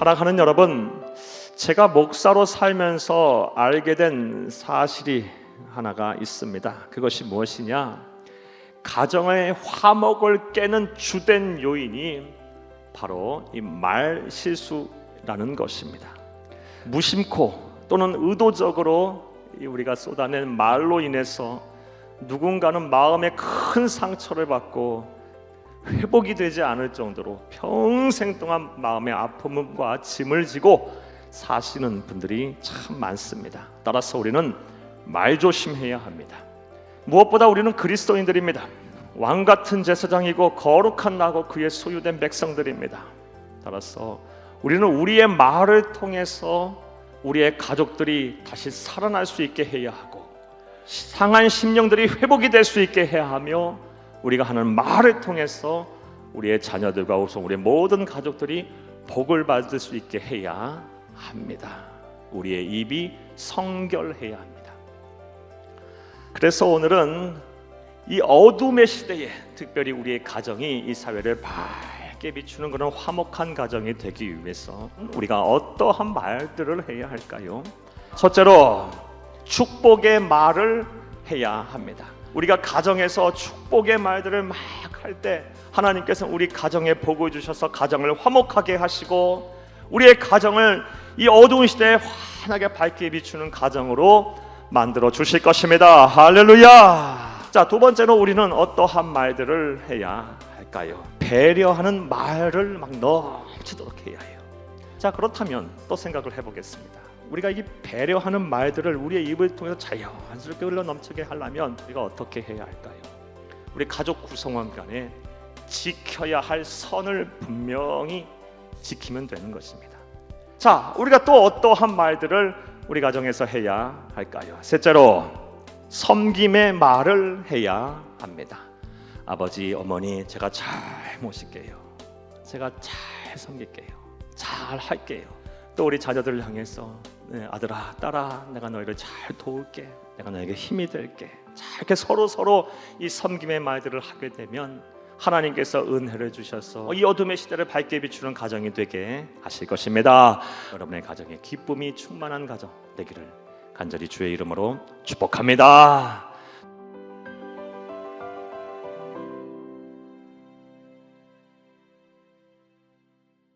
사랑하는 여러분, 제가 목사로 살면서 알게 된 사실이 하나가 있습니다. 그것이 무엇이냐? 가정의 화목을 깨는 주된 요인이 바로 이 말 실수라는 것입니다. 무심코 또는 의도적으로 이 우리가 쏟아낸 말로 인해서 누군가는 마음에 큰 상처를 받고 회복이 되지 않을 정도로 평생 동안 마음의 아픔과 짐을 지고 사시는 분들이 참 많습니다. 따라서 우리는 말 조심해야 합니다. 무엇보다 우리는 그리스도인들입니다. 왕 같은 제사장이고 거룩한 나고 그의 소유된 백성들입니다. 따라서 우리는 우리의 말을 통해서 우리의 가족들이 다시 살아날 수 있게 해야 하고 상한 심령들이 회복이 될 수 있게 해야 하며 우리가 하는 말을 통해서 우리의 자녀들과 우선 우리의 모든 가족들이 복을 받을 수 있게 해야 합니다. 우리의 입이 성결해야 합니다. 그래서 오늘은 이 어둠의 시대에 특별히 우리의 가정이 이 사회를 밝게 비추는 그런 화목한 가정이 되기 위해서 우리가 어떠한 말들을 해야 할까요? 첫째로 축복의 말을 해야 합니다. 우리가 가정에서 축복의 말들을 막 할 때 하나님께서 우리 가정에 복을 주셔서 가정을 화목하게 하시고 우리의 가정을 이 어두운 시대에 환하게 밝게 비추는 가정으로 만들어 주실 것입니다. 할렐루야. 자, 두 번째로 우리는 어떠한 말들을 해야 할까요? 배려하는 말을 막 넘치도록 해야 해요. 자, 그렇다면 또 생각을 해 보겠습니다. 우리가 이 배려하는 말들을 우리의 입을 통해서 자연스럽게 흘러 넘치게 하려면 우리가 어떻게 해야 할까요? 우리 가족 구성원 간에 지켜야 할 선을 분명히 지키면 되는 것입니다. 자, 우리가 또 어떠한 말들을 우리 가정에서 해야 할까요? 셋째로 섬김의 말을 해야 합니다. 아버지, 어머니, 제가 잘 모실게요. 제가 잘 섬길게요. 잘 할게요. 또 우리 자녀들을 향해서 네, 아들아, 딸아, 내가 너희를 잘 도울게. 내가 너에게 힘이 될게. 자, 이렇게 서로 서로 이 섬김의 말들을 하게 되면 하나님께서 은혜를 주셔서 이 어둠의 시대를 밝게 비추는 가정이 되게 하실 것입니다. 여러분의 가정에 기쁨이 충만한 가정 되기를 간절히 주의 이름으로 축복합니다.